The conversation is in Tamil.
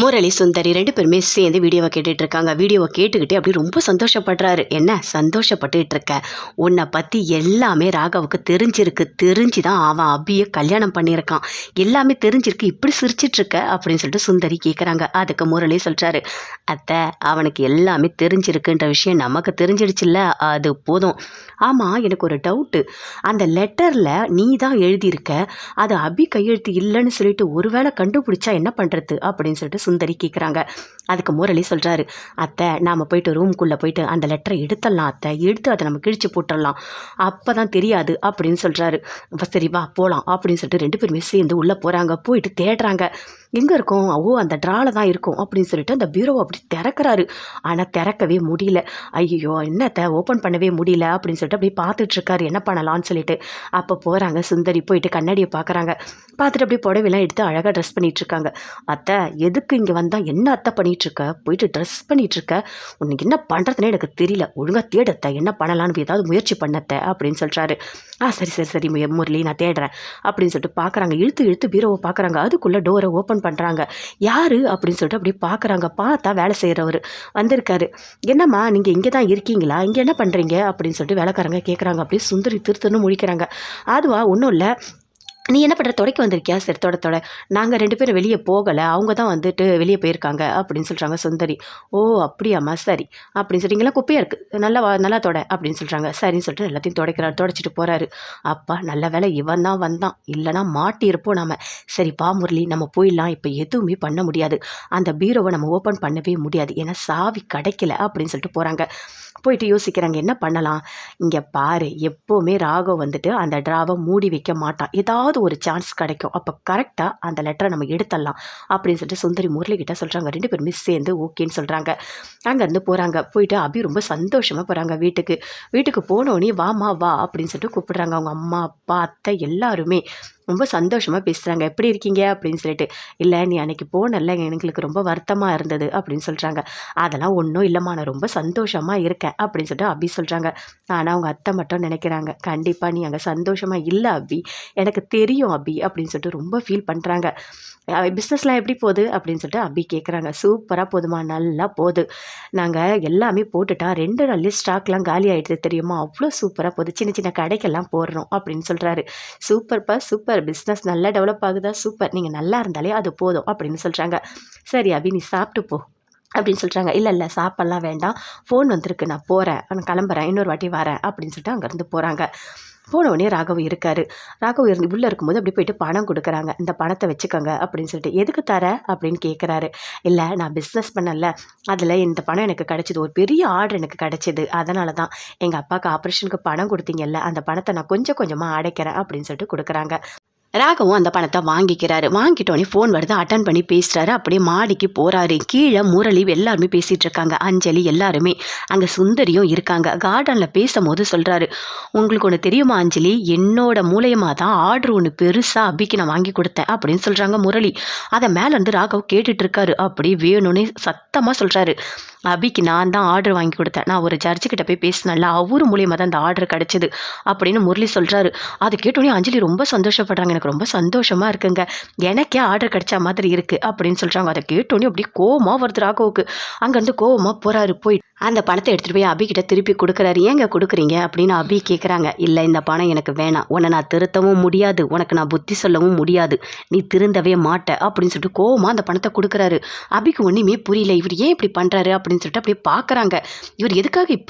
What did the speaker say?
முரளி சுந்தரி ரெண்டு பேருமே சேர்ந்து வீடியோவை கேட்டுட்டு இருக்காங்க. வீடியோவை கேட்டுக்கிட்டே அப்படி ரொம்ப சந்தோஷப்படுறாரு. என்ன? சந்தோஷப்பட்டுட்டு இருக்க. உன்னை பற்றி எல்லாமே ராகவுக்கு தெரிஞ்சிருக்கு. தெரிஞ்சு தான் அவன் அபியை கல்யாணம் பண்ணியிருக்கான். எல்லாமே தெரிஞ்சிருக்கு. இப்படி சிரிச்சிட்டு இருக்க அப்படின்னு சொல்லிட்டு சுந்தரி கேட்குறாங்க அதுக்கு முரளி சொல்கிறாரு அத்தை அவனுக்கு எல்லாமே தெரிஞ்சிருக்குன்ற விஷயம் நமக்கு தெரிஞ்சிடுச்சுல்ல. அது போதும். ஆமாம் எனக்கு ஒரு டவுட்டு அந்த லெட்டரில் நீ தான் எழுதியிருக்க. அது அபி கையெழுத்து இல்லைன்னு சொல்லிட்டு ஒருவேளை கண்டுபிடிச்சா என்ன பண்ணுறது அப்படின்னு சொல்லிட்டு சுந்தரி கேட்குறாங்க அதுக்கு முரளி சொல்கிறாரு அத்தை நாம் போயிட்டு ரூம்குள்ளே போயிட்டு அந்த லெட்டரை எடுத்துடலாம் அத்தை. எடுத்து அதை நம்ம கிழிச்சு போட்டுடலாம். அப்போ தான் தெரியாது அப்படின்னு சொல்கிறாரு சரி வா போகலாம் அப்படின்னு சொல்லிட்டு ரெண்டு பேருமே சேர்ந்து உள்ளே போகிறாங்க போயிட்டு தேடுறாங்க. எங்கே இருக்கும்? ஓ அந்த ட்ராவில் தான் இருக்கும் அப்படின்னு சொல்லிட்டு அந்த பீரோவை அப்படி திறக்கிறாரு. ஆனால் திறக்கவே முடியல. ஐயோ என்னத்தை ஓப்பன் பண்ணவே முடியல அப்படின்னு சொல்லிட்டு அப்படியே பார்த்துட்ருக்காரு என்ன பண்ணலாம்னு சொல்லிட்டு. அப்போ போகிறாங்க சுந்தரி போயிட்டு கண்ணாடியை பார்க்குறாங்க பார்த்துட்டு அப்படியே புடவைலாம் எடுத்து அழகாக ட்ரெஸ் பண்ணிகிட்ருக்காங்க அத்தை எதுக்கு இங்கே வந்தால் என்ன அத்தை பண்ணிகிட்ருக்க இருக்க போயிட்டு ட்ரெஸ் பண்ணிகிட்ருக்க உனக்கு என்ன பண்ணுறதுனே எனக்கு தெரியல. ஒழுங்காக தேடத்த என்ன பண்ணலான்னு ஏதாவது முயற்சி பண்ணத்த அப்படின்னு சொல்கிறாரு ஆ சரி சரி சரி முரளி நான் தேடுறேன் அப்படின்னு சொல்லிட்டு பார்க்குறாங்க இழுத்து இழுத்து பீரோவை பார்க்குறாங்க அதுக்குள்ளே டோரை ஓப்பன் பண்ணுறாங்க யார்? அப்படின்னு சொல்லிட்டு அப்படியே பார்க்குறாங்க பார்த்தா வேலை செய்கிறவர் வந்திருக்காரு. என்னம்மா நீங்கள் இங்கே தான் இருக்கீங்களா? இங்கே என்ன பண்ணுறீங்க அப்படின்னு சொல்லிட்டு வேலைக்காரங்க கேட்குறாங்க அப்படியே சுந்தரி திருத்தன்னு முழிக்கிறாங்க. அதுவா ஒன்றும் இல்லை. நீ என்ன பண்ணுற துடைக்க வந்திருக்கியா? சரி தொட தொட. நாங்கள் ரெண்டு பேரும் வெளியே போகலை. அவங்க தான் வந்துட்டு வெளியே போயிருக்காங்க அப்படின்னு சொல்கிறாங்க சுந்தரி. ஓ அப்படியாம்மா. சரி. அப்படின்னு சொல்லிங்களா குப்பையாக இருக்குது நல்லா வா- நல்லா தொட அப்படின்னு சொல்கிறாங்க சரின்னு சொல்லிட்டு எல்லாத்தையும் துடைக்கிறார் துடைச்சிட்டு போகிறாரு அப்பா நல்ல வேலை இவன் தான் வந்தான். இல்லைனா மாட்டியிருப்போம் நாம. சரி பா முரளி. நம்ம போயிடலாம். இப்போ எதுவுமே பண்ண முடியாது. அந்த பீரோவை நம்ம ஓப்பன் பண்ணவே முடியாது. ஏன்னா சாவி கிடைக்கல அப்படின்னு சொல்லிட்டு போகிறாங்க போயிட்டு யோசிக்கிறாங்க என்ன பண்ணலாம்? இங்கே பாரு எப்போவுமே ராகவ் வந்துட்டு அந்த ட்ராவை மூடி வைக்க மாட்டான். ஏதாவது ஒரு சான்ஸ் கிடைக்கும். அப்போ கரெக்டாக அந்த லெட்டரை நம்ம எடுத்துடலாம் அப்படின்னு சொல்லிட்டு சுந்தரி முரளிகிட்ட சொல்கிறாங்க ரெண்டு பேருமே சேர்ந்து ஓகேன்னு சொல்கிறாங்க அங்கேருந்து போகிறாங்க போயிட்டு அபி ரொம்ப சந்தோஷமாக போகிறாங்க வீட்டுக்கு. வீட்டுக்கு போனோடனே வாமா வா அப்படின்னு சொல்லிட்டு கூப்பிடுறாங்க. அவங்க அம்மா அப்பா அத்தை எல்லாருமே. ரொம்ப சந்தோஷமாக பேசுகிறாங்க எப்படி இருக்கீங்க? அப்படின்னு சொல்லிட்டு இல்லை நீ அன்றைக்கி போனல எங்களுக்கு ரொம்ப வருத்தமாக இருந்தது. அப்படின்னு சொல்கிறாங்க அதெல்லாம் ஒன்றும் இல்லைம்மா. நான் ரொம்ப சந்தோஷமாக இருக்கேன். அப்படின்னு சொல்லிட்டு அபி சொல்கிறாங்க ஆனால் அவங்க அத்தை மட்டும் நினைக்கிறாங்க. கண்டிப்பாக நீ அங்கே சந்தோஷமாக இல்லை அபி. எனக்கு தெரியும் அபி. அப்படின்னு சொல்லிட்டு ரொம்ப ஃபீல் பண்ணுறாங்க பிஸ்னஸ்லாம் எப்படி போகுது? அப்படின்னு சொல்லிட்டு அபி கேட்குறாங்க சூப்பராக போதுமா? நல்லா போகுது. நாங்கள் எல்லாமே போட்டுட்டா ரெண்டு நாள்லேயே ஸ்டாக்லாம் காலி ஆகிடுது தெரியுமா? அவ்வளோ சூப்பராக போகுது. சின்ன சின்ன கடைக்கெல்லாம் போடுறோம் அப்படின்னு சொல்கிறாரு சூப்பர்ப்பா சூப்பர். பிஸ்னஸ் நல்லா டெவலப் ஆகுதா? சூப்பர். நீங்கள் நல்லா இருந்தாலே அது போதும் அப்படின்னு சொல்கிறாங்க சரி அபி நீ சாப்பிட்டு போ. அப்படின்னு சொல்கிறாங்க இல்லை இல்லை சாப்பாடலாம் வேண்டாம். ஃபோன் வந்திருக்கு. நான் போகிறேன் நான் கிளம்புறேன். இன்னொரு வாட்டி வரேன். அப்படின்னு சொல்லிட்டு அங்கேருந்து போகிறாங்க போன உடனே ராகவ் இருக்கார். ராகவ் இருந்து உள்ளே இருக்கும்போது அப்படி போயிட்டு பணம் கொடுக்குறாங்க. இந்த பணத்தை வச்சுக்கோங்க. அப்படின்னு சொல்லிட்டு எதுக்கு தர? அப்படின்னு கேட்குறாரு இல்லை நான் பிஸ்னஸ் பண்ணல. அதில் இந்த பணம் எனக்கு கிடச்சிது. ஒரு பெரிய ஆர்டர் எனக்கு கிடச்சிது. அதனால தான். எங்கள் அப்பாவுக்கு ஆப்ரேஷனுக்கு பணம் கொடுத்தீங்கல்ல. அந்த பணத்தை நான் கொஞ்சம் கொஞ்சமாக அடைக்கிறேன். அப்படின்னு சொல்லிட்டு கொடுக்குறாங்க. ராகவும் அந்த பணத்தை வாங்கிக்கிறாரு. வாங்கிட்டோன்னே ஃபோன் வருது அட்டன் பண்ணி பேசுகிறாரு அப்படியே மாடிக்கு போகிறாரு கீழே முரளி எல்லாருமே பேசிகிட்டு இருக்காங்க. அஞ்சலி எல்லாருமே. அங்கே சுந்தரியும் இருக்காங்க. கார்டனில் பேசும்போது சொல்கிறாரு உங்களுக்கு ஒன்று தெரியுமா அஞ்சலி? என்னோட மூலயமா தான் ஆர்டர் ஒன்று பெருசாக அபிக்கு நான் வாங்கி கொடுத்தேன். அப்படின்னு சொல்கிறாங்க முரளி. அதை மேலேருந்து ராகவ் கேட்டுட்டு இருக்காரு. அப்படி வேணும்னு சத்தமாக சொல்கிறாரு அபிக்கு நான் தான் ஆர்டர் வாங்கி கொடுத்தேன். நான் ஒரு ஜட்ஜுக்கிட்ட போய் பேசினேன்ல அவர் மூலியமாக தான் அந்த ஆர்டர் கிடச்சிது அப்படின்னு முரளி சொல்கிறாரு அது கேட்டோடனே அஞ்சலி ரொம்ப சந்தோஷப்படுறாங்க. எனக்கு ரொம்ப சந்தோஷமாக இருக்குங்க. எனக்கே ஆர்டர் கிடச்ச மாதிரி இருக்குது அப்படின்னு சொல்கிறாங்க அதை கேட்டோடனே அப்படியே கோவமாக வருது ராகவுக்கு. அங்கேருந்து கோவமாக போகிறாரு போய் அந்த பணத்தை எடுத்துகிட்டு போய் அபிக்கிட்ட திருப்பி கொடுக்குறாரு. ஏங்க கொடுக்குறீங்க? அப்படின்னு அபி கேட்குறாங்க இல்லை இந்த பணம் எனக்கு வேணாம். உன்னை நான் திருத்தவும் முடியாது. உனக்கு நான் புத்தி சொல்லவும் முடியாது. நீ திருந்தவே மாட்ட. அப்படின்னு சொல்லிட்டு கோவமாக அந்த பணத்தை கொடுக்குறாரு. அபிக்கு ஒன்றுமே புரியல. இவர் ஏன் இப்படி பண்ணுறாரு அப்படின்னு சொல்லிட்டு அப்படியே பார்க்குறாங்க. இவர் எதுக்காக இப்படி